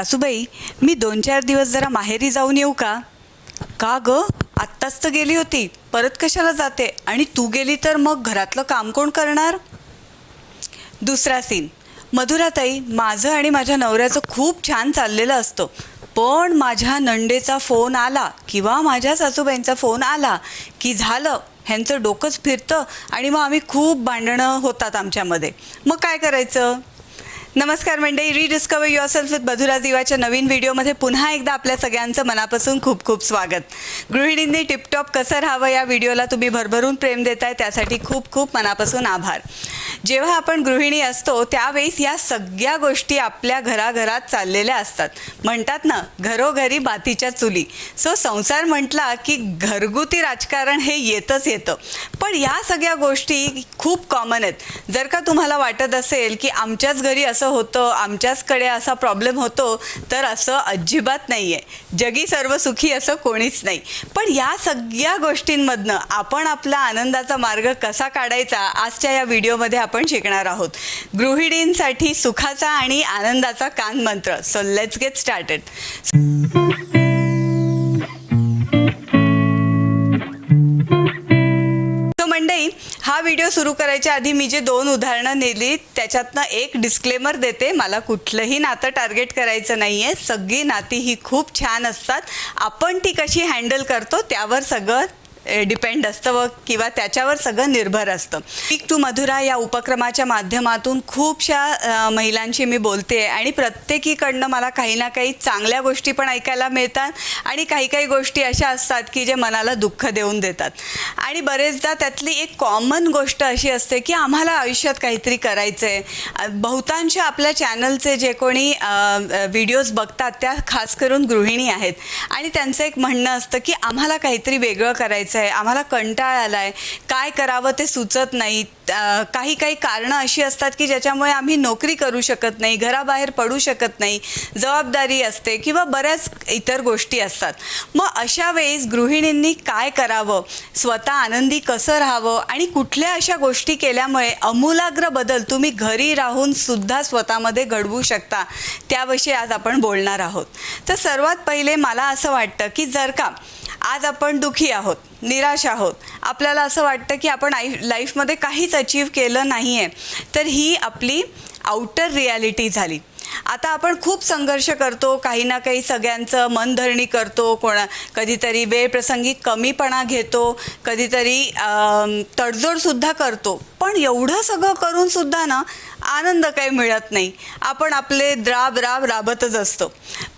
सासूबाई मी दोन चार दिवस जरा माहेरी जाऊन येऊ का? का ग? आत्ताच तर गेली होती. परत कशाला जाते? आणि तू गेली तर मग घरातलं काम कोण करणार? दुसरा सीन मधुराताई माझं आणि माझ्या नवऱ्याचं खूप छान चाललेलं असतं. पण माझ्या नंडेचा फोन आला किंवा माझ्या सासूबाईंचा फोन आला की झालं ह्यांचं डोकंच फिरतं आणि मग आम्ही खूप भांडणं होतात आमच्यामध्ये. मग काय करायचं? नमस्कार मंडळी rediscover yourself with Madhura दिवाच्या नवीन व्हिडिओमध्ये पुन्हा एकदा आपल्या सगळ्यांचं मनापासून खूप खूप स्वागत. गृहिणींनी टिपटॉप कसं राहावं या व्हिडिओला तुम्ही भरभरून प्रेम देताय त्यासाठी खूप खूप मनापासून आभार. जेव्हा आपण गृहिणी असतो त्यावेळेस या सगळ्या गोष्टी आपल्या घराघरात चाललेल्या असतात. म्हणतात ना घरोघरी बातीच्या चुली. सो संसार म्हटला की घरगुती राजकारण हे येतच येतं. पण या सगळ्या गोष्टी खूप कॉमन आहेत. जर का तुम्हाला वाटत असेल की आमच्याच घरी असं होतं आमच्याचकडे असा प्रॉब्लेम होतो तर असं अजिबात नाही आहे जगी सर्व सुखी असं कोणीच नाही. पण या सगळ्या गोष्टींमधनं आपण आपला आनंदाचा मार्ग कसा काढायचा आजच्या या व्हिडिओमध्ये आपण शिकणार आहोत. गृहिणींसाठी सुखाचा आणि आनंदाचा कान मंत्र. सो लेट्स गेट स्टार्टेड मंडई हा व्हिडिओ सुरू करायच्या आधी मी जे दोन उदाहरणं नेली त्याच्यातनं एक डिस्क्लेमर देते. मला कुठलंही नातं टार्गेट करायचं नाही आहे सगळी नाती ही खूप छान असतात. आपण ती कशी हँडल करतो त्यावर सगळं डिपेंड असतं व किंवा त्याच्यावर सगळं निर्भर असतं. पीक टू मधुरा या उपक्रमाच्या माध्यमातून खूपशा महिलांशी मी बोलते आणि प्रत्येकीकडनं मला काही ना काही चांगल्या गोष्टी पण ऐकायला मिळतात आणि काही काही गोष्टी अशा असतात की जे मनाला दुःख देऊन देतात. आणि बरेचदा त्यातली एक कॉमन गोष्ट अशी असते की आम्हाला आयुष्यात काहीतरी करायचं आहे बहुतांश आपल्या चॅनलचे जे कोणी व्हिडिओज बघतात त्या खास करून गृहिणी आहेत. आणि त्यांचं एक म्हणणं असतं की आम्हाला काहीतरी वेगळं करायचं आहे. आम्हाला कंटाळ आला आहे काय करावं ते सुचत नाही. काही काही कारणं अशी असतात की ज्याच्यामुळे आम्ही नोकरी करू शकत नाही घराबाहेर पडू शकत नाही जबाबदारी असते किंवा बऱ्याच इतर गोष्टी असतात. मग अशा वेळेस गृहिणींनी काय करावं? स्वतः आनंदी कसं राहावं? आणि कुठल्या अशा गोष्टी केल्यामुळे अमूलाग्र बदल तुम्ही घरी राहून सुद्धा स्वतःमध्ये घडवू शकता? त्याविषयी आज आपण बोलणार आहोत. तर सर्वात पहिले मला असं वाटतं की जर का आज आपण दुखी आहोत निराश आहोत. आपल्याला असं वाटतं की आपण आई लाईफमध्ये काहीच अचीव केलं नाही आहे तर ही आपली आउटर रियालिटी झाली. आता आपण खूप संघर्ष करतो काही ना काही सगळ्यांचं मनधरणी करतो कोणा कधीतरी वेळप्रसंगी कमीपणा घेतो कधीतरी तडजोडसुद्धा करतो. पण एवढं सगळं करूनसुद्धा ना आनंद काही मिळत नाही. आपण आपले द्राब राब राबतच असतो.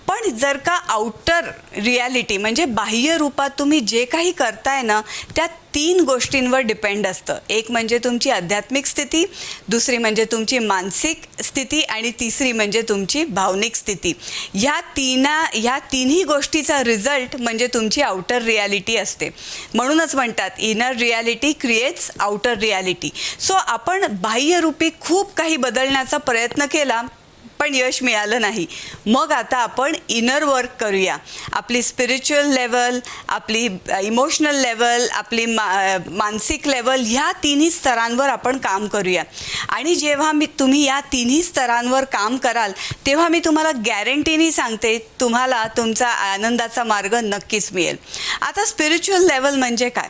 पण जर का आउटर रियालिटी म्हणजे बाह्य रूपात तुम्ही जे काही करताय ना त्या तीन गोष्टींवर डिपेंड असतं. एक म्हणजे तुमची आध्यात्मिक स्थिती दुसरी म्हणजे तुमची मानसिक स्थिती आणि तिसरी म्हणजे तुमची भावनिक स्थिती. ह्या तिना ह्या तिन्ही गोष्टीचा रिझल्ट म्हणजे तुमची आउटर रियालिटी असते. म्हणूनच म्हणतात inner reality creates outer reality so आपण बाह्यरूपी खूप काही बदलण्याचा प्रयत्न केला पण यश मिळालं नाही. मग आता आपण इनर वर्क करूया. आपली स्पिरिच्युअल लेवल आपली इमोशनल लेवल आपली मा मानसिक लेवल ह्या तिन्ही स्तरांवर आपण काम करूया. आणि जेव्हा मी तुम्ही या तिन्ही स्तरांवर काम कराल तेव्हा मी तुम्हाला गॅरंटीनी सांगते तुम्हाला तुमचा आनंदाचा मार्ग नक्कीच मिळेल. आता स्पिरिच्युअल लेवल म्हणजे काय?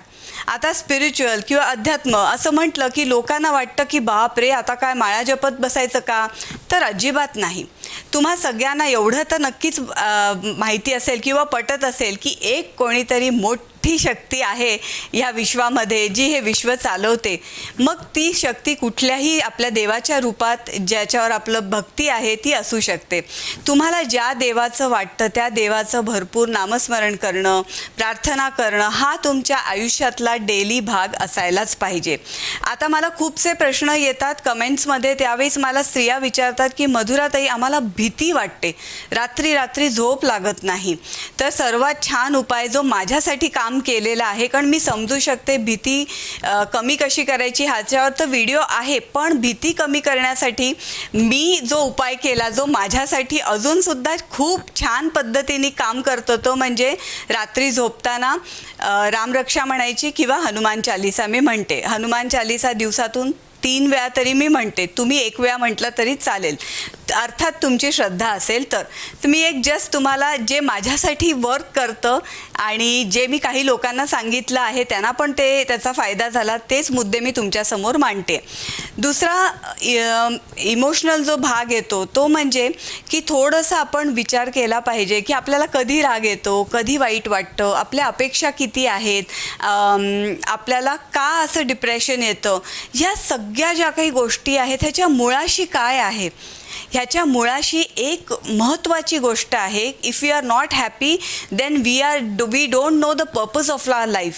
आता स्पिरिच्युअल किंवा अध्यात्म असं म्हटलं की लोकांना वाटतं की बाप रे आता काय माळा जपत बसायचं का? तर अजिबात नाही. तुम्हा सगळ्यांना एवढं तर नक्कीच माहिती असेल किंवा पटत असेल की एक कोणीतरी मोठ शक्ती आहे ह्या विश्वामध्ये जी हे विश्व चालवते. मग ती शक्ती कुठल्याही आपल्या देवाच्या रूपात ज्याच्यावर आपलं भक्ती आहे ती असू शकते. तुम्हाला ज्या देवाचं वाटतं त्या देवाचं भरपूर नामस्मरण करणं प्रार्थना करणं हा तुमच्या आयुष्यातला डेली भाग असायलाच पाहिजे. आता मला खूपसे प्रश्न येतात कमेंट्समध्ये त्यावेळेस मला स्त्रिया विचारतात की मधुराताई आम्हाला भीती वाटते. रात्री रात्री झोप लागत नाही. तर सर्वात छान उपाय जो माझ्यासाठी काम केलेलं आहे. कारण मी समजू शकते भीती कमी कशी करायची ह्याच्यावर तर व्हिडिओ आहे. पण भीती कमी करण्यासाठी मी जो उपाय केला जो माझ्यासाठी अजूनसुद्धा खूप छान पद्धतीने काम करतो तो म्हणजे रात्री झोपताना रामरक्षा म्हणायची किंवा हनुमान चालिसा. मी म्हणते हनुमान चालिसा दिवसातून तीन वेळा तरी मी म्हणते तुम्ही एक वेळा म्हटलं तरी चालेल. अर्थात तुमची श्रद्धा असेल तर. तुम्ही मी एक जस्ट तुम्हाला जे माझ्यासाठी वर्क करतं आणि जे मी काही लोकांना सांगितलं आहे त्यांना पण ते त्याचा फायदा झाला तेच मुद्दे मी तुमच्यासमोर मांडते. दुसरा इमोशनल जो भाग येतो तो म्हणजे की थोडंसं आपण विचार केला पाहिजे की आपल्याला कधी राग येतो कधी वाईट वाटतं आपल्या अपेक्षा किती आहेत आपल्याला का असं डिप्रेशन येतं ह्या सग सगळ्या ज्या काही गोष्टी आहेत ह्याच्या मुळाशी काय आहे? ह्याच्या मुळाशी एक महत्त्वाची गोष्ट आहे if you are not happy then we are we don't know the purpose of our life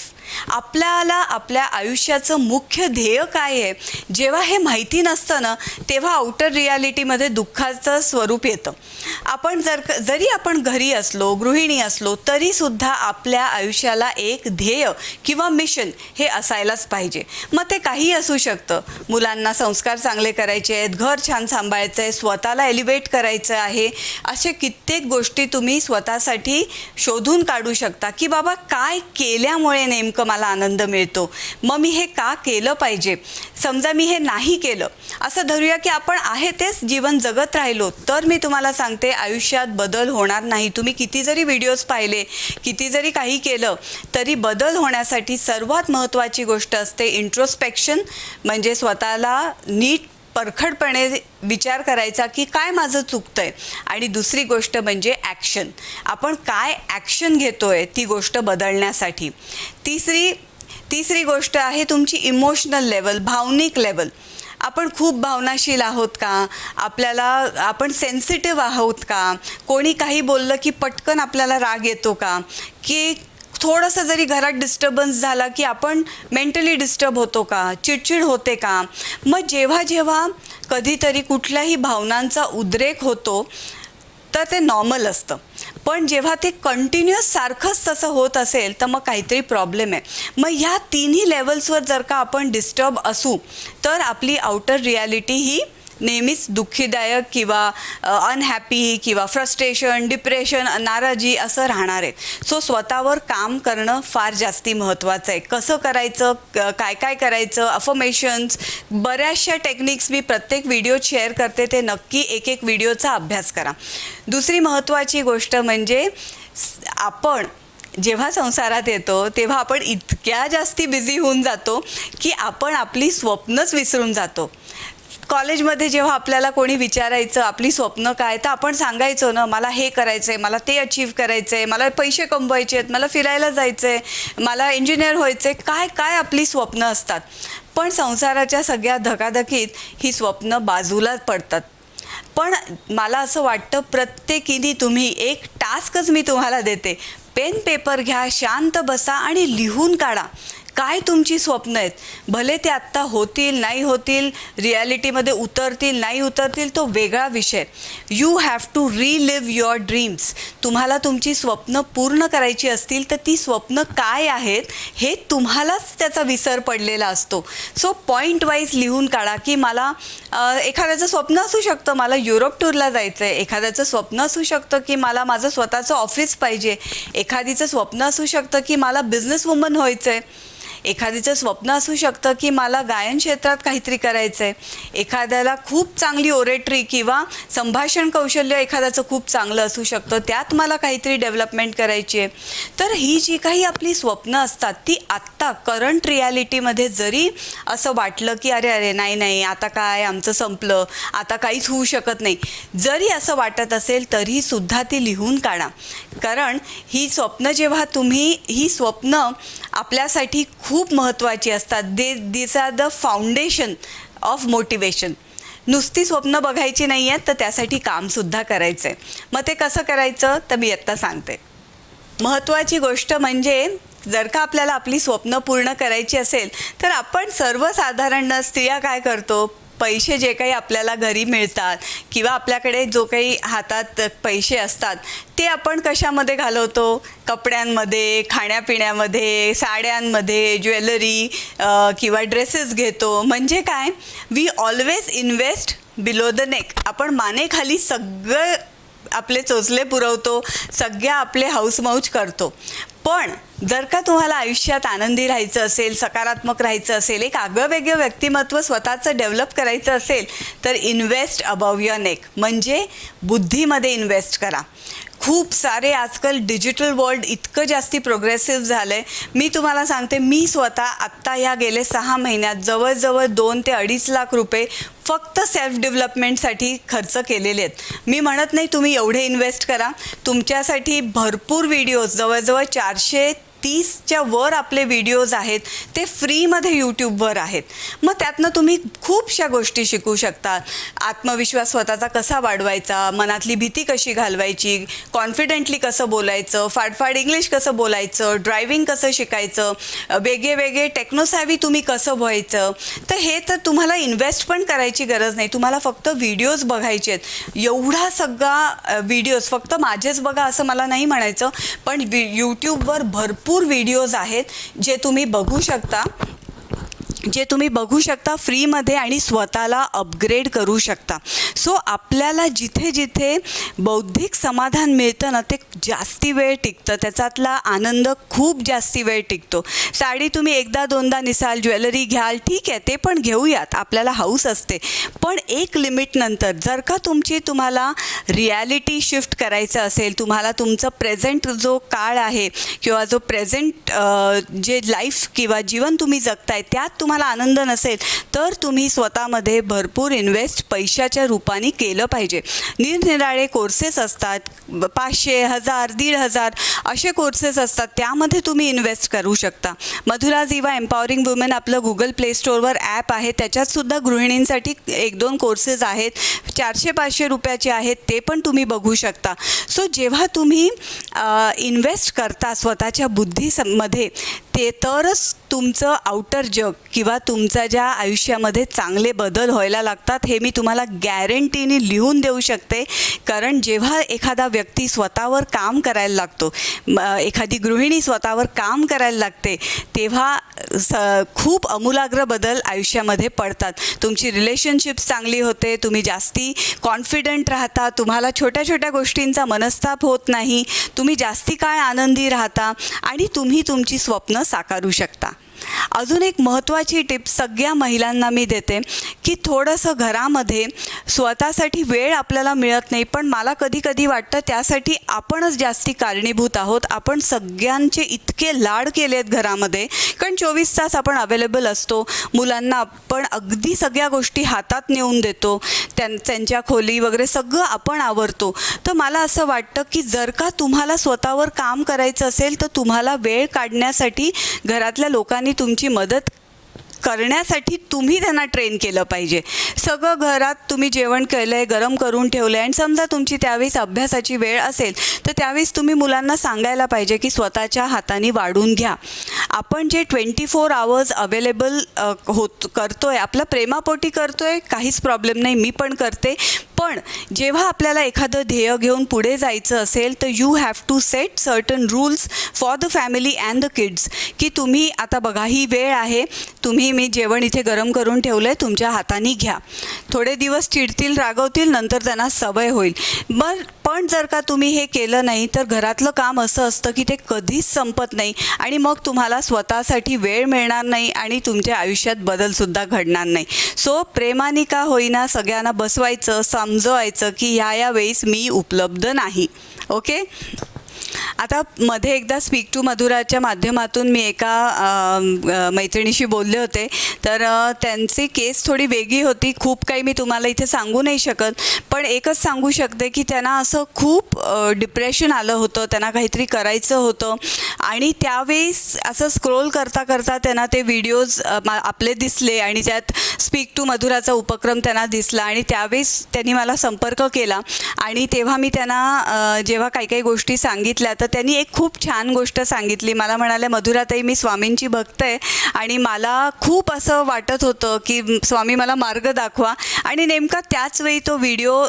आपल्याला आपल्या आयुष्याचं मुख्य ध्येय काय आहे? जेव्हा हे माहिती नसतं ना तेव्हा आउटर रियालिटीमध्ये दुःखाचं स्वरूप येतं. आपण जर जरी आपण घरी असलो गृहिणी असलो तरीसुद्धा आपल्या आयुष्याला एक ध्येय किंवा मिशन हे असायलाच पाहिजे. मग ते काही असू शकतं. मुलांना संस्कार चांगले करायचे आहेत घर छान सांभाळायचं आहे स्वतःला एलिवेट करायचं आहे असे कित्येक गोष्टी तुम्ही स्वतःसाठी शोधून काढू शकता की बाबा काय केल्यामुळे नेमकं मला आनंद मिळतो. मग मी हे का केलं पाहिजे? समजा मी हे नाही केलं. असं धरूया की आपण आहे तेच जीवन जगत राहिलो तर मी तुम्हाला सांगते आयुष्यात बदल होणार नाही. तुम्ही किती जरी व्हिडिओज पाहिले किती जरी काही केलं तरी बदल होण्यासाठी सर्वात महत्त्वाची गोष्ट असते इंट्रोस्पेक्शन म्हणजे स्वतःला नीट परखडपणे विचार करायचा की काय माझं चुकतंय? आणि दुसरी गोष्ट म्हणजे ॲक्शन आपण काय ॲक्शन घेतोय ती गोष्ट बदलण्यासाठी? तिसरी तिसरी गोष्ट आहे तुमची इमोशनल लेवल भावनिक लेवल आपण खूप भावनाशील आहोत का? आपल्याला आपण सेन्सिटिव्ह आहोत का? कोणी काही बोललं की पटकन आपल्याला राग येतो का? की थोडंसं जरी घरात डिस्टर्बन्स झाला की आपण मेंटली डिस्टर्ब होतो का? चिडचिड होते का? मग जेव्हा जेव्हा कधीतरी कुठल्याही भावनांचा उद्रेक होतो तर ते नॉर्मल असतं. पण जेव्हा ते कंटिन्युअस सारखंच तसं होत असेल तर मग काहीतरी प्रॉब्लेम आहे. मग ह्या तिन्ही लेवल्सवर जर का आपण डिस्टर्ब असू तर आपली आउटर रियालिटी ही नेहमीच दुःखीदायक किंवा अनहॅपी किंवा फ्रस्ट्रेशन डिप्रेशन नाराजी असं राहणार आहे सो स्वतःवर काम करणं फार जास्ती महत्त्वाचं आहे. कसं करायचं क- काय काय करायचं अफर्मेशन्स बऱ्याचशा टेक्निक्स मी प्रत्येक व्हिडिओत शेअर करते ते नक्की एक एक व्हिडिओचा अभ्यास करा. दुसरी महत्त्वाची गोष्ट म्हणजे आपण जेव्हा संसारात येतो तेव्हा आपण इतक्या जास्ती बिझी होऊन जातो की आपण आपली स्वप्नच विसरून जातो. कॉलेजमध्ये जेव्हा आपल्याला कोणी विचारायचं आपली स्वप्न काय तर आपण सांगायचो ना मला हे करायचं आहे मला ते अचीव करायचं आहे मला पैसे कमवायचे आहेत मला फिरायला जायचं आहे मला इंजिनियर व्हायचं आहे काय काय आपली स्वप्न असतात? पण संसाराच्या सगळ्या धकाधकीत ही स्वप्न बाजूला पडतात. पण मला असं वाटतं प्रत्येकीने तुम्ही एक टास्कच मी तुम्हाला देते. पेन पेपर घ्या शांत बसा आणि लिहून काढा. काय तुमची स्वप्न आहेत? भले ते आत्ता होतील नाही होतील रियालिटीमध्ये उतरतील नाही उतरतील तो वेगळा विषय. You have to relive your dreams तुम्हाला तुमची स्वप्न पूर्ण करायची असतील तर ती स्वप्न काय आहेत हे तुम्हालाच त्याचा विसर पडलेला असतो. सो पॉईंट वाईज लिहून काढा की मला एखाद्याचं स्वप्न असू शकतं मला युरोप टूरला जायचं आहे एखाद्याचं स्वप्न असू शकतं की मला माझं स्वतःचं ऑफिस पाहिजे. एखादीचं स्वप्न असू शकतं की मला बिझनेस वुमन व्हायचं आहे एखादीचं स्वप्न असू शकतं की मला गायन क्षेत्रात काहीतरी करायचं आहे एखाद्याला खूप चांगली ओरेटरी किंवा संभाषण कौशल्य एखाद्याचं खूप चांगलं असू शकतं. त्यात मला काहीतरी डेव्हलपमेंट करायची आहे. तर ही जी काही आपली स्वप्न असतात ती आत्ता करंट रियालिटीमध्ये जरी असं वाटलं की अरे अरे नाही नाही आता काय आमचं संपलं आता काहीच होऊ शकत नाही. जरी असं वाटत असेल तरीसुद्धा ती लिहून काढा. कारण ही स्वप्न जेव्हा तुम्ही ही स्वप्न आपल्यासाठी खूप महत्त्वाची असतात. They this are the foundation of motivation नुसती स्वप्न बघायची नाही आहेत तर त्यासाठी कामसुद्धा करायचं आहे मग ते कसं करायचं? तर मी आत्ता सांगते. महत्त्वाची गोष्ट म्हणजे जर का आपल्याला आपली स्वप्न पूर्ण करायची असेल तर आपण सर्वसाधारण स्त्रिया काय करतो? पैसे जे काही आपल्याला घरी मिळतात किंवा आपल्याकडे जो काही हातात पैसे असतात ते आपण कशामध्ये घालवतो? कपड्यांमध्ये खाण्यापिण्यामध्ये साड्यांमध्ये ज्वेलरी किंवा ड्रेसेस घेतो. म्हणजे काय? We always invest below the neck आपण मानेखाली सगळं आपले चोचले पुरवतो सगळ्या आपले हाऊसमौज करतो. पण जर का तुम्हाला आयुष्यात आनंदी राहायचं असेल सकारात्मक राहायचं असेल एक आगळं वेगळं व्यक्तिमत्व स्वतःचं डेव्हलप करायचं असेल तर इन्व्हेस्ट अबव युअर नेक म्हणजे बुद्धीमध्ये इन्व्हेस्ट करा. खूप सारे आजकाल डिजिटल वर्ल्ड इतकं जास्ती प्रोग्रेसिव्ह झालं आहे मी तुम्हाला सांगते मी स्वतः आत्ता या गेले सहा महिन्यात जवळजवळ दोन ते अडीच लाख रुपये फक्त सेल्फ डेव्हलपमेंटसाठी खर्च केलेले आहेत. मी म्हणत नाही तुम्ही एवढे इन्व्हेस्ट करा. तुमच्यासाठी भरपूर व्हिडिओज जवळजवळ चारशे तीसच्या वर आपले व्हिडिओज आहेत ते फ्रीमध्ये यूट्यूबवर आहेत. मग त्यातनं तुम्ही खूपशा गोष्टी शिकू शकता. आत्मविश्वास स्वतःचा कसा वाढवायचा मनातली भीती कशी घालवायची कॉन्फिडेंटली कसं बोलायचं फाडफाड इंग्लिश कसं बोलायचं ड्रायव्हिंग कसं शिकायचं वेगळे वेगळे टेक्नोसॅवी तुम्ही कसं व्हायचं तर हे तर तुम्हाला इन्व्हेस्ट पण करायची गरज नाही. तुम्हाला फक्त व्हिडिओज बघायचे आहेत. एवढा सगळा व्हिडिओज फक्त माझेच बघा असं मला नाही म्हणायचं पण यूट्यूबवर भरपूर व्हिडिओज आहेत जे तुम्ही बघू शकता. जे तुम्ही बघू शकता फ्रीमध्ये आणि स्वतःला अपग्रेड करू शकता. सो आपल्याला जिथे जिथे बौद्धिक समाधान मिळतं ना ते जास्ती वेळ टिकतं. त्याच्यातला आनंद खूप जास्ती वेळ टिकतो. साडी तुम्ही एकदा दोनदा निसाल ज्वेलरी घ्याल ठीक आहे ते पण घेऊयात. आपल्याला हाऊस असते. पण एक लिमिटनंतर जर का तुमची तुम्हाला रिॲलिटी शिफ्ट करायचं असेल तुम्हाला तुमचं प्रेझेंट जो काळ आहे किंवा जो प्रेझेंट जे लाईफ किंवा जीवन तुम्ही जगताय त्यात तुम्हाला आनंद नसेल तर तुम्ही स्वतःमध्ये भरपूर इन्व्हेस्ट पैशाच्या रूपाने केलं पाहिजे. निरनिराळे कोर्सेस असतात पाचशे हजार दीड हजार असे कोर्सेस असतात त्यामध्ये तुम्ही इन्व्हेस्ट करू शकता. मधुरा झिवा एम्पॉवरिंग वुमेन आपलं गुगल प्ले स्टोअरवर ॲप आहे त्याच्यातसुद्धा गृहिणींसाठी एक दोन कोर्सेस आहेत चारशे पाचशे रुपयाचे आहेत ते पण तुम्ही बघू शकता. सो जेव्हा तुम्ही इन्व्हेस्ट करता स्वतःच्या बुद्धीमध्ये ते तरच तुमचं आउटर जग किंवा तुमच्या ज्या आयुष्यामध्ये चांगले बदल व्हायला लागतात हे मी तुम्हाला गॅरंटीने लिहून देऊ शकते. कारण जेव्हा एखादा व्यक्ती स्वतःवर काम करायला लागतो एखादी गृहिणी स्वतःवर काम करायला लागते तेव्हा स खूप अमूलाग्र बदल आयुष्यामध्ये पडतात. तुमची रिलेशनशिप्स चांगली होते तुम्ही जास्ती कॉन्फिडंट राहता तुम्हाला छोट्या छोट्या गोष्टींचा मनस्ताप होत नाही तुम्ही जास्ती काळ आनंदी राहता आणि तुम्ही तुमची स्वप्न साकारू शकता. अजून एक महत्त्वाची टिप सगळ्या महिलांना मी देते की थोडंसं घरामध्ये स्वतःसाठी वेळ आपल्याला मिळत नाही पण मला कधी कधी वाटतं त्यासाठी आपणच जास्ती कारणीभूत आहोत. आपण सगळ्यांचे इतके लाड केले आहेत घरामध्ये कारण चोवीस तास आपण अवेलेबल असतो मुलांना आपण अगदी सगळ्या गोष्टी हातात नेऊन देतो त्यां त्यांच्या खोली वगैरे सगळं आपण आवरतो. तर मला असं वाटतं की जर का तुम्हाला स्वतःवर काम करायचं असेल तर तुम्हाला वेळ काढण्यासाठी घरातल्या लोकांनी तुमची मदत करण्यासाठी तुम्ही त्यांना ट्रेन केलं पाहिजे. सगळं घरात तुम्ही जेवण केलं आहे गरम करून ठेवलं आहे आणि समजा तुमची त्यावेळेस अभ्यासाची वेळ असेल तर त्यावेळेस तुम्ही मुलांना सांगायला पाहिजे की स्वतःच्या हाताने वाढून घ्या. आपण जे ट्वेंटी फोर आवर्स अवेलेबल होत करतो आहे आपलं प्रेमापोटी करतो आहे काहीच प्रॉब्लेम नाही. मी पण करते. पण जेव्हा आपल्याला एखादं ध्येय घेऊन पुढे जायचं असेल तर you have to set certain rules for the family and the kids की तुम्ही आता बघा ही वेळ आहे. तुम्ही मी जेवण इथे गरम करून ठेवलं आहे तुमच्या हाताने घ्या. थोडे दिवस चिडतील रागवतील नंतर त्यांना सवय होईल. मग पण जर का तुम्ही हे केलं नाही तर घरातलं काम असं असतं की ते कधीच संपत नाही आणि मग तुम्हाला स्वतःसाठी वेळ मिळणार नाही आणि तुमच्या आयुष्यात बदलसुद्धा घडणार नाही. सो प्रेमाने का होईना सगळ्यांना बसवायचं समजवायचं की ह्या या वेळेस मी उपलब्ध नाही. ओके आता मध्ये एकदा स्पीक टू मधुराच्या माध्यमातून मी एका मैत्रिणीशी बोलले होते. तर त्यांची केस थोडी वेगळी होती. खूप काही मी तुम्हाला इथे सांगू नाही शकत. पण एकच सांगू शकते की त्यांना असं खूप डिप्रेशन आलं होतं. त्यांना काहीतरी करायचं होतं. आणि त्यावेळेस असं स्क्रोल करता करता त्यांना ते व्हिडिओज आपले दिसले आणि त्यात स्पीक टू मधुराचा उपक्रम त्यांना दिसला. आणि त्यावेळेस त्यांनी मला संपर्क केला. आणि तेव्हा मी त्यांना जेव्हा काही काही गोष्टी सांगितल्या तर त्यांनी एक खूप छान गोष्ट सांगितली. मला म्हणाल्या मधुराताई मी स्वामींची भक्त आहे आणि मला खूप असं वाटत होतं की स्वामी मला मार्ग दाखवा. आणि नेमका त्याच वेळी तो व्हिडिओ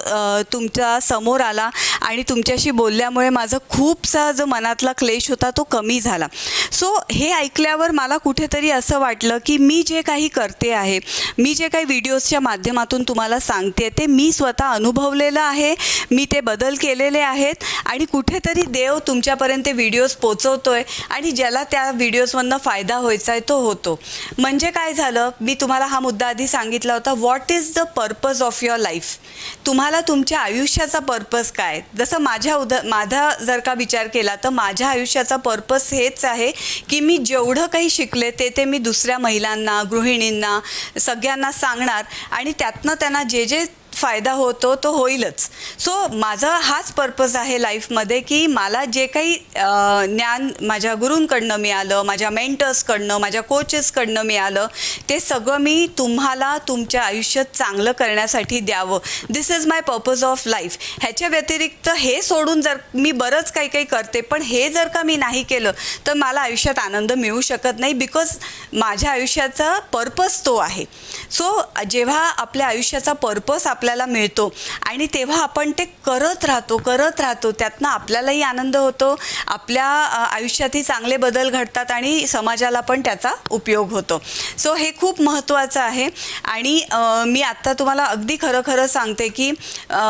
तुमच्यासमोर आला आणि तुमच्याशी बोलल्यामुळे माझा खूपसा जो मनातला क्लेश होता तो कमी झाला. सो हे ऐकल्यावर मला कुठेतरी असं वाटलं की मी जे काही करते आहे मी जे काही व्हिडिओजच्या माध्यमातून तुम्हाला सांगते ते मी स्वतः अनुभवलेलं आहे मी ते बदल केलेले आहेत आणि कुठेतरी देव तुमच्यापर्यंत व्हिडिओज पोचवतोय आणि ज्याला त्या व्हिडिओजमधनं फायदा व्हायचा आहे तो होतो. म्हणजे काय झालं? मी तुम्हाला हा मुद्दा आधी सांगितला होता. What is the purpose of your life तुम्हाला तुमच्या आयुष्याचा पर्पज काय? जसं माझ्या उद माझा जर का विचार केला तर माझ्या आयुष्याचा पर्पज हेच आहे की मी जेवढं काही शिकले ते ते मी दुसऱ्या महिलांना गृहिणींना सगळ्यांना सांगणार आणि त्यातनं त्यांना जे जे फायदा होतो तो होईलच. सो माझा हाच पर्पज आहे लाईफमध्ये की मला जे काही ज्ञान माझ्या गुरूंकडनं मिळालं माझ्या मेंटर्सकडनं माझ्या कोचेसकडनं मिळालं ते सगळं मी तुम्हाला तुमच्या आयुष्यात चांगलं करण्यासाठी द्यावं. This is my purpose of life ह्याच्या व्यतिरिक्त हे सोडून जर मी बरंच काही काही करते पण हे जर का मी नाही केलं तर मला आयुष्यात आनंद मिळू शकत नाही बिकॉज माझ्या आयुष्याचा पर्पज तो आहे. सो जेव्हा आपल्या आयुष्याचा पर्पज आपल्या आपल्याला मिळतो. आणि तेव्हा आपण ते करत राहतो करत राहतो. त्यातनं आपल्यालाही आनंद होतो. आपल्या आयुष्यातही चांगले बदल घडतात आणि समाजाला पण त्याचा उपयोग होतो. सो हे खूप महत्त्वाचं आहे. आणि मी आत्ता तुम्हाला अगदी खरं खरं सांगते की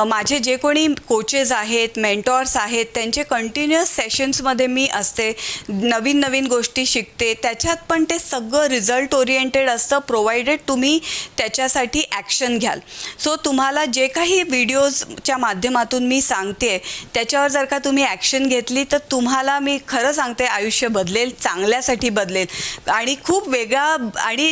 माझे जे कोणी कोचेस आहेत मेंटॉर्स आहेत त्यांचे कंटिन्युअस सेशन्समध्ये मी असते. नवीन नवीन गोष्टी शिकते. त्याच्यात पण ते सगळं रिझल्ट ओरिएंटेड असतं प्रोव्हाइडेड तुम्ही त्याच्यासाठी ॲक्शन घ्याल. सो तुम्हाला जे काही व्हिडिओजच्या माध्यमातून मी सांगते त्याच्यावर जर का तुम्ही ॲक्शन घेतली तर तुम्हाला मी खरं सांगते आयुष्य बदलेल चांगल्यासाठी बदलेल. आणि खूप वेगळा आणि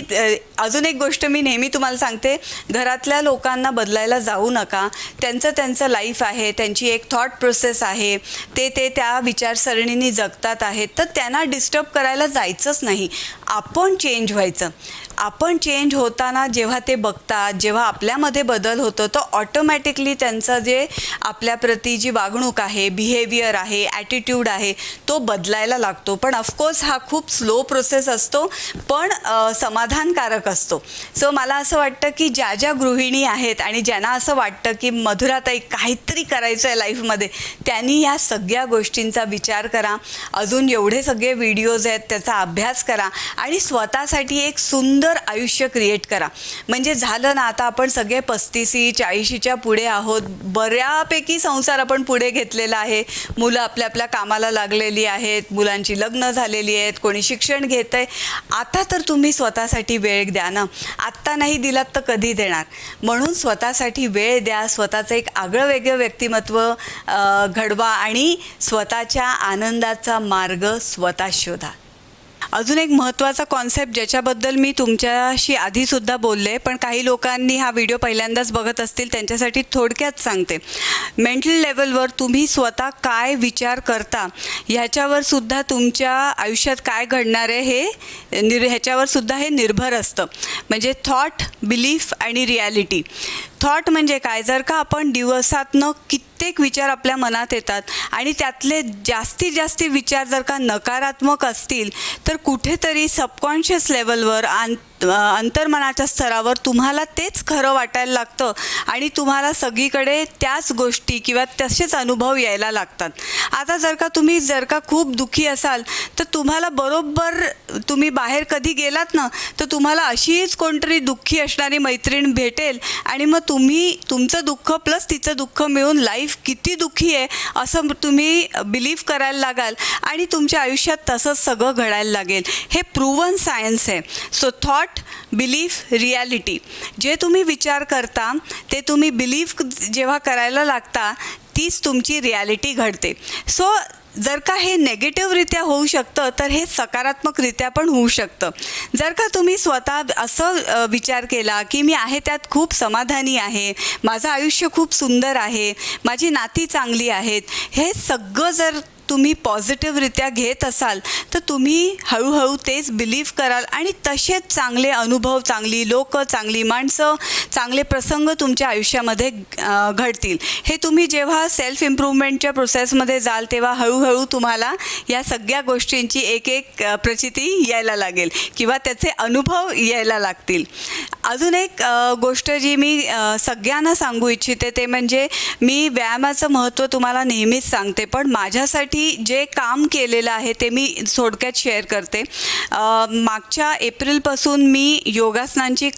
अजून एक गोष्ट मी नेहमी तुम्हाला सांगते घरातल्या लोकांना बदलायला जाऊ नका. त्यांचं त्यांचं लाईफ आहे त्यांची एक थॉट प्रोसेस आहे. ते ते त्या विचारसरणीने जगतात आहेत. तर त्यांना डिस्टर्ब करायला जायचंच नाही. आपण चेंज व्हायचं. आपण चेंज होताना जेव्हा ते बघतात जेव्हा आपल्यामध्ये बदल होतो तर ऑटोमॅटिकली त्यांचं जे आपल्याप्रती जी वागणूक आहे बिहेवियर आहे ॲटिट्यूड आहे तो बदलायला लागतो. पण ऑफकोर्स हा खूप स्लो प्रोसेस असतो पण समाधानकारक असतो. सो मला असं वाटतं की ज्या ज्या गृहिणी आहेत आणि ज्यांना असं वाटतं की मधुराताई काहीतरी करायचं आहे लाईफमध्ये त्यांनी या सगळ्या गोष्टींचा विचार करा. अजून एवढे सगळे व्हिडिओज आहेत त्याचा अभ्यास करा. आणि स्वतःसाठी एक सुंदर आयुष्य क्रिएट करा. म्हणजे झालं ना आता आपण सगळे पस्तीसी चाळीशीच्या पुढे आहोत. बऱ्यापैकी संसार आपण पुढे घेतलेला आहे. मुलं आपल्या आपल्या कामाला लागलेली आहेत. मुलांची लग्न झालेली आहेत. कोणी शिक्षण घेत आहे आता तर तुम्ही स्वतःसाठी वेळ द्या ना. आत्ता नाही दिलात तर कधी देणार? म्हणून स्वतःसाठी वेळ द्या. स्वतःचं एक आगळं वेगळं व्यक्तिमत्व घडवा आणि स्वतःच्या आनंदाचा मार्ग स्वतः शोधा. अजून एक महत्त्वाचा कॉन्सेप्ट ज्याच्याबद्दल मी तुमच्याशी आधीसुद्धा बोलले पण काही लोकांनी हा व्हिडिओ पहिल्यांदाच बघत असतील त्यांच्यासाठी थोडक्यात सांगते. मेंटल लेवलवर तुम्ही स्वतः काय विचार करता ह्याच्यावर सुद्धा तुमच्या आयुष्यात काय घडणार आहे हे निर ह्याच्यावर सुद्धा हे निर्भर असतं. म्हणजे थॉट बिलीफ आणि रियालिटी थॉट म्हणजे काय? जर का आपण दिवसातनं कित्येक विचार आपल्या मनात येतात आणि त्यातले जास्तीत जास्त विचार जर का नकारात्मक असतील तर कुठेतरी सबकॉन्शियस लेवलवर आं अंतर्मनाच्या स्तरावर तुम्हाला तेच खरं वाटायला लागतं आणि तुम्हाला सगळीकडे त्याच गोष्टी किंवा तसेच अनुभव यायला लागतात. आता जर का तुम्ही जर का खूप दुःखी असाल तर तुम्हाला बरोबर तुम्ही बाहेर कधी गेलात ना तर तुम्हाला अशीच कोणतरी दुःखी असणारी मैत्रीण भेटेल आणि मग तुम्ही तुमचं दुःख प्लस तिचं दुःख मिळून लाईफ किती दुःखी आहे असं तुम्ही बिलीव्ह करायला लागाल आणि तुमच्या आयुष्यात तसंच सगळं घडायला लागेल. हे प्रूवन सायन्स आहे. सो थॉट बिलीफ रियालिटी जे तुम्ही विचार करता ते तुम्ही बिलीफ जेव्हा करायला लागता तीच तुमची रियालिटी घडते. सो जर का हे नेगेटिव्हरित्या होऊ शकतं तर हे सकारात्मकरित्या पण होऊ शकतं. जर का तुम्ही स्वतः असं विचार केला की मी आहे त्यात खूप समाधानी आहे माझं आयुष्य खूप सुंदर आहे माझी नाती चांगली आहेत हे सगळं जर तुम्ही पॉझिटिव्हरित्या घेत असाल तर तुम्ही हळूहळू तेच बिलीव्ह कराल आणि तसेच चांगले अनुभव चांगली लोक चांगली माणसं चांगले प्रसंग तुमच्या आयुष्यामध्ये घडतील. हे तुम्ही जेव्हा सेल्फ इम्प्रूव्हमेंटच्या प्रोसेसमध्ये जाल तेव्हा हळूहळू तुम्हाला या सगळ्या गोष्टींची एक एक प्रचिती यायला लागेल किंवा त्याचे अनुभव यायला लागतील. अजून एक गोष्ट जी मी सगळ्यांना सांगू इच्छिते ते म्हणजे मी व्यायामाचं महत्त्व तुम्हाला नेहमीच सांगते पण माझ्यासाठी जे काम केलेलं आहे ते मी थोडक्यात शेअर करते. मागच्या एप्रिलपासून मी योगासनांची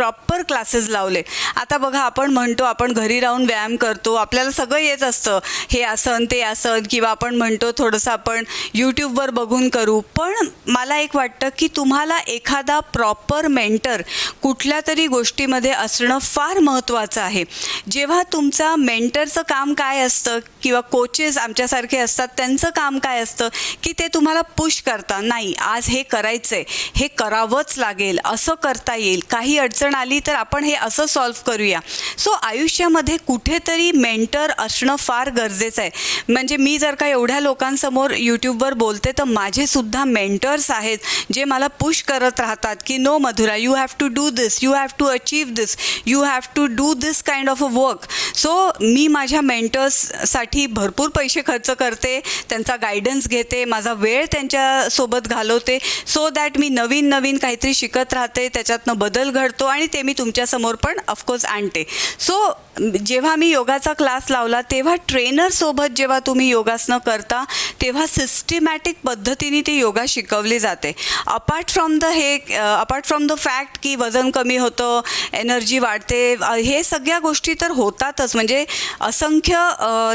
प्रॉपर क्लासेस लावले. आता बघा आपण म्हणतो आपण घरी राहून व्यायाम करतो आपल्याला सगळं येत असतं. हे आसन ते आसन किंवा आपण म्हणतो थोडंसं आपण यूट्यूबवर बघून करू. पण मला एक वाटतं की तुम्हाला एखादा प्रॉपर मेंटर कुठल्या तरी गोष्टीमध्ये असणं फार महत्त्वाचं आहे. जेव्हा तुमचा मेंटरचं काम काय असतं किंवा कोचेस आमच्यासारखे असतात त्यांचं काम काय असतं की ते तुम्हाला पुश करता नाही आज हे करायचं आहे हे करावंच लागेल असं करता येईल काही अडचण आली तर आपण हे असं सॉल्व्ह करूया. सो आयुष्यामध्ये कुठेतरी मेंटर असणं फार गरजेचं आहे. म्हणजे मी जर का एवढ्या लोकांसमोर यूट्यूबवर बोलते तर माझे सुद्धा मेंटर्स आहेत जे मला पुश करत राहतात की no Madhura you have to do this you have to achieve this you have to do this kind of a work so मी माझ्या मेंटर्ससाठी भरपूर पैसे खर्च करते त्यांचा गायडन्स घेते माझा वेळ त्यांच्यासोबत घालवते सो दॅट मी नवीन नवीन काहीतरी शिकत राहते त्याच्यातनं बदल घडतो आणि ते मी तुमच्यासमोर पण ऑफकोर्स आणते. सो जेव्हा मी योगाचा क्लास लावला तेव्हा ट्रेनरसोबत जेव्हा तुम्ही योगासनं करता तेव्हा सिस्टमॅटिक पद्धतीने ती योगा शिकवली जाते. अपार्ट फ्रॉम द हे अपार्ट फ्रॉम द फॅक्ट की वजन कमी होतं एनर्जी वाढते हे सगळ्या गोष्टी तर होतातच. म्हणजे असंख्य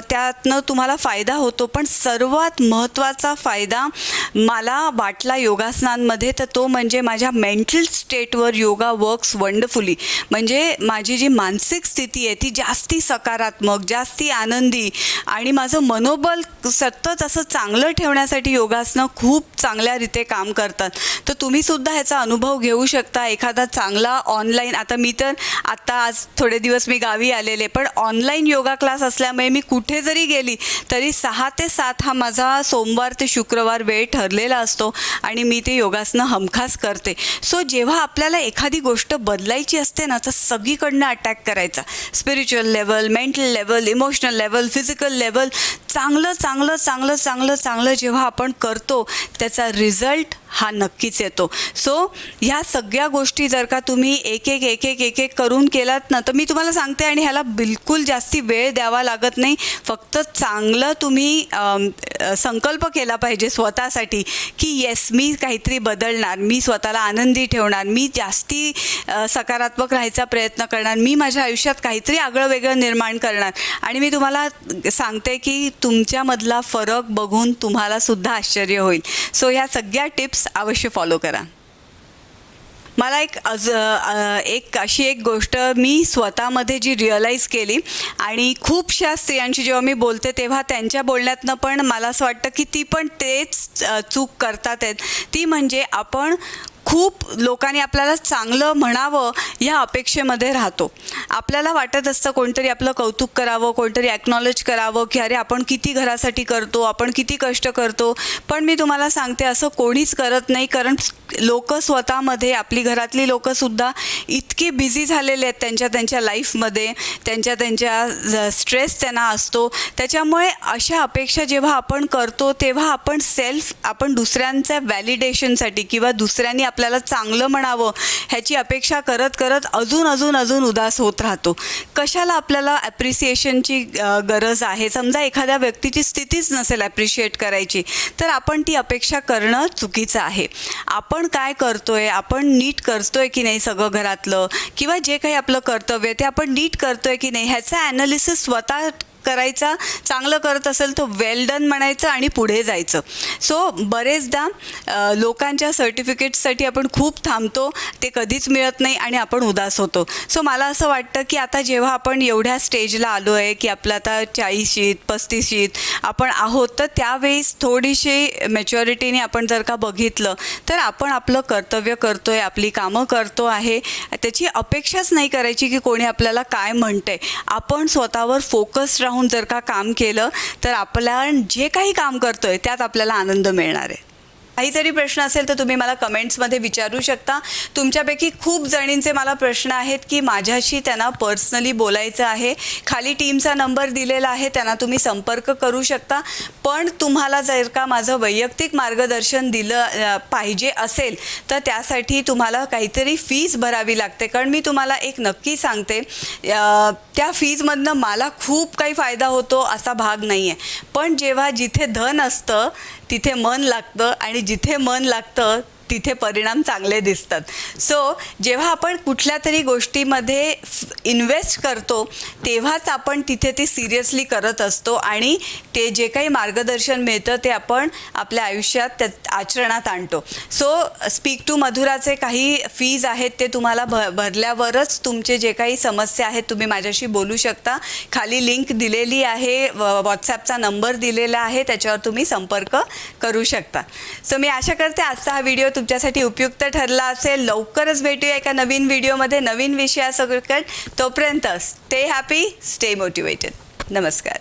त्यातनं तुम्हाला फायदा होतो पण सर्वात महत्त्वाचा फायदा मला वाटला योगासनांमध्ये तर तो म्हणजे माझ्या मेंटल स्टेटवर योगा वर्क्स वंडरफुली म्हणजे माझी जी मानसिक स्थिती आहे ती जास्ती सकारात्मक जास्ती आनंदी आणि माझं मनोबल सतत असं चांगलं ठेवण्यासाठी योगासनं खूप चांगल्या रीते काम करतात. तर तुम्ही सुद्धा ह्याचा अनुभव घेऊ शकता. एखादा चांगला ऑनलाईन आता मी तर आत्ता आज थोडे दिवस मी गावी आलेले पण ऑनलाईन योगा क्लास असल्यामुळे मी कुठे जरी गेली तरी सहा ते सात हा माझा सोमवार ते शुक्रवार वेळ ठरलेला असतो आणि मी ते योगासनं हमखास करते. सो जेव्हा आपल्याला एखादी गोष्ट बदलायची असते ना तर सगळीकडनं अटॅक करायचा. Spiritual level mental level emotional level physical level चांगलं चांगलं चांगलं चांगलं चांगलं जेव्हा आपण करतो त्याचा रिझल्ट हा नक्कीच येतो. सो ह्या सगळ्या गोष्टी जर का तुम्ही एक एक एक एक एक एक करून केलात ना तर मी तुम्हाला सांगते आणि ह्याला बिलकुल जास्ती वेळ द्यावा लागत नाही. फक्त चांगलं तुम्ही संकल्प केला पाहिजे स्वतःसाठी की येस मी काहीतरी बदलणार मी स्वतःला आनंदी ठेवणार मी जास्ती सकारात्मक राहायचा प्रयत्न करणार मी माझ्या आयुष्यात काहीतरी आगळं वेगळं निर्माण करणार. आणि मी तुम्हाला सांगते की तुमच्यामधला फरक बघून तुम्हाला सुद्धा आश्चर्य होईल. सो ह्या सगळ्या टिप्स अवश्य फॉलो करा. मला एक अज एक अशी एक गोष्ट मी स्वतःमध्ये जी रिअलाईज केली आणि खूपशा स्त्रियांशी जेव्हा मी बोलते तेव्हा त्यांच्या बोलण्यातनं पण मला असं वाटतं की ती पण तेच चूक करतात आहेत. ती म्हणजे आपण खूप लोकांनी आपल्याला चांगलं म्हणावं ह्या अपेक्षेमध्ये राहतो. आपल्याला वाटत असतं कोणतरी आपलं कौतुक करावं कोणतरी ॲक्नॉलेज करावं की अरे आपण किती घरासाठी करतो आपण किती कष्ट करतो. पण मी तुम्हाला सांगते असं कोणीच करत नाही कारण लोक स्वतःमध्ये आपली घरातली लोकंसुद्धा इतकी बिझी झालेले आहेत त्यांच्या त्यांच्या लाईफमध्ये त्यांच्या त्यांच्या स्ट्रेस त्यांना असतो. त्याच्यामुळे अशा अपेक्षा जेव्हा आपण करतो तेव्हा आपण सेल्फ आपण दुसऱ्यांच्या व्हॅलिडेशनसाठी किंवा दुसऱ्यांनी आपल्याला चांगलं म्हणावं ह्याची अपेक्षा करत करत अजून अजून अजून उदास होत राहतो. कशाला आपल्याला ॲप्रिसिएशनची गरज आहे? समजा एखाद्या व्यक्तीची स्थितीच नसेल ॲप्रिशिएट करायची तर आपण ती अपेक्षा करणं चुकीचं आहे. आपण काय करतोय? आपण नीट करतोय की नाही सगळं घरातलं? किंवा जे काही आपलं कर्तव्य ते आपण नीट करतोय की नाही? ह्याचा ॲनालिसिस स्वतः करायचा चांगलं करत असेल तर वेल डन म्हणायचं आणि पुढे जायचं. सो बरेचदा लोकांच्या सर्टिफिकेट्ससाठी आपण खूप थांबतो ते कधीच मिळत नाही आणि आपण उदास होतो. सो मला असं वाटतं की आता जेव्हा आपण एवढ्या स्टेजला आलो आहे की आपलं आता चाळीशीत पस्तीशीत आपण आहोत तर त्यावेळेस थोडीशी मॅच्युरिटीने आपण जर का बघितलं तर आपण आपलं कर्तव्य करतो आहे आपली कामं करतो आहे. त्याची अपेक्षाच नाही करायची की कोणी आपल्याला काय म्हणतंय. आपण स्वतःवर फोकस राहून जर का काम केलं तर आपल्या जे काही काम करतोय त्यात आपल्याला आनंद मिळणार आहे. काहीतरी प्रश्न असेल तर तुम्ही मला कमेंट्समध्ये विचारू शकता. तुमच्यापैकी खूप जणींचे मला प्रश्न आहेत की माझ्याशी त्यांना पर्सनली बोलायचं आहे. खाली टीमचा नंबर दिलेला आहे त्यांना तुम्ही संपर्क करू शकता. पण तुम्हाला जर का माझं वैयक्तिक मार्गदर्शन दिलं पाहिजे असेल तर त्यासाठी तुम्हाला काहीतरी फीज भरावी लागते. कारण मी तुम्हाला एक नक्की सांगते त्या फीजमधनं मला खूप काही फायदा होतो असा भाग नाही आहे पण जेव्हा जिथे धन असतं तिथे मन लागतं आणि जिथे मन लागतं तिथे परिणाम चांगले दिसतात. सो जेव्हा आपण कुठल्या तरी गोष्टीमध्ये इन्व्हेस्ट करतो तेव्हाच आपण तिथे ते सिरियसली करत असतो आणि ते जे काही मार्गदर्शन मिळतं ते आपण आपल्या आयुष्यात त्या आचरणात आणतो. सो स्पीक टू मधुराचे काही फीज आहेत ते तुम्हाला भ भरल्यावरच तुमचे जे काही समस्या आहेत तुम्ही माझ्याशी बोलू शकता. खाली लिंक दिलेली आहे व्हॉट्सॲपचा नंबर दिलेला आहे त्याच्यावर तुम्ही संपर्क करू शकता. सो मी आशा करते आजचा हा व्हिडिओ तुमच्यासाठी उपयुक्त ठरला असेल. लवकरच भेटूया एका नवीन व्हिडिओमध्ये नवीन विषयासकट. तोपर्यंत स्टे हॅपी स्टे मोटिवेटेड नमस्कार.